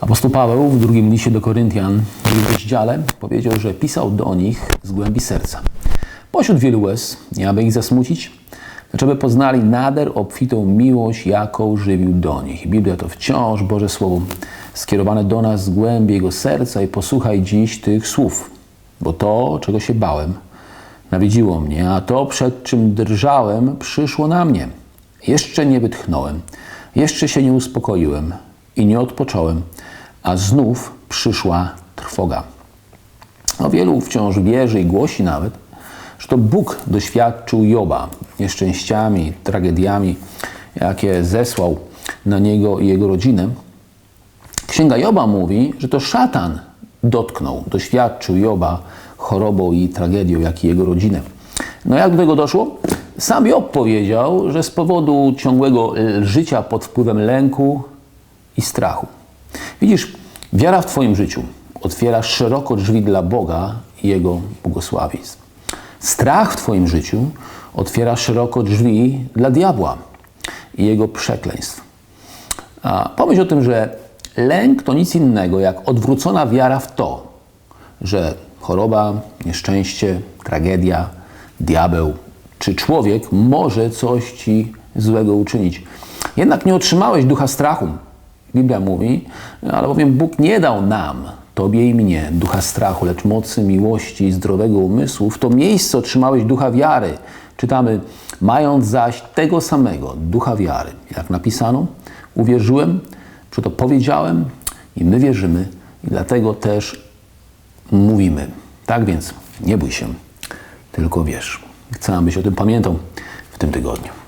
Apostoł Paweł w drugim liście do Koryntian, w drugim rozdziale, powiedział, że pisał do nich z głębi serca. Pośród wielu łez, nie aby ich zasmucić, lecz aby poznali nader obfitą miłość, jaką żywił do nich. Biblia to wciąż Boże Słowo skierowane do nas z głębi Jego serca i posłuchaj dziś tych słów, bo to, czego się bałem, nawiedziło mnie, a to, przed czym drżałem, przyszło na mnie. Jeszcze nie wytchnąłem, jeszcze się nie uspokoiłem i nie odpocząłem, a znów przyszła trwoga. No, wielu wciąż wierzy i głosi nawet, że to Bóg doświadczył Joba nieszczęściami, tragediami, jakie zesłał na niego i jego rodzinę. Księga Joba mówi, że to szatan dotknął, doświadczył Joba chorobą i tragedią, jak i jego rodzinę. No jak do tego doszło? Sam Job powiedział, że z powodu ciągłego życia pod wpływem lęku i strachu. Widzisz, wiara w Twoim życiu otwiera szeroko drzwi dla Boga i Jego błogosławieństw. Strach w Twoim życiu otwiera szeroko drzwi dla diabła i jego przekleństw. A pomyśl o tym, że lęk to nic innego jak odwrócona wiara w to, że choroba, nieszczęście, tragedia, diabeł czy człowiek może coś ci złego uczynić. Jednak nie otrzymałeś ducha strachu. Biblia mówi, ale bowiem Bóg nie dał nam, tobie i mnie, ducha strachu, lecz mocy, miłości i zdrowego umysłu. W to miejsce otrzymałeś ducha wiary. Czytamy, mając zaś tego samego ducha wiary, jak napisano, uwierzyłem, czy to powiedziałem i my wierzymy i dlatego też mówimy. Tak więc nie bój się, tylko wierz. Chcę, abyś o tym pamiętał w tym tygodniu.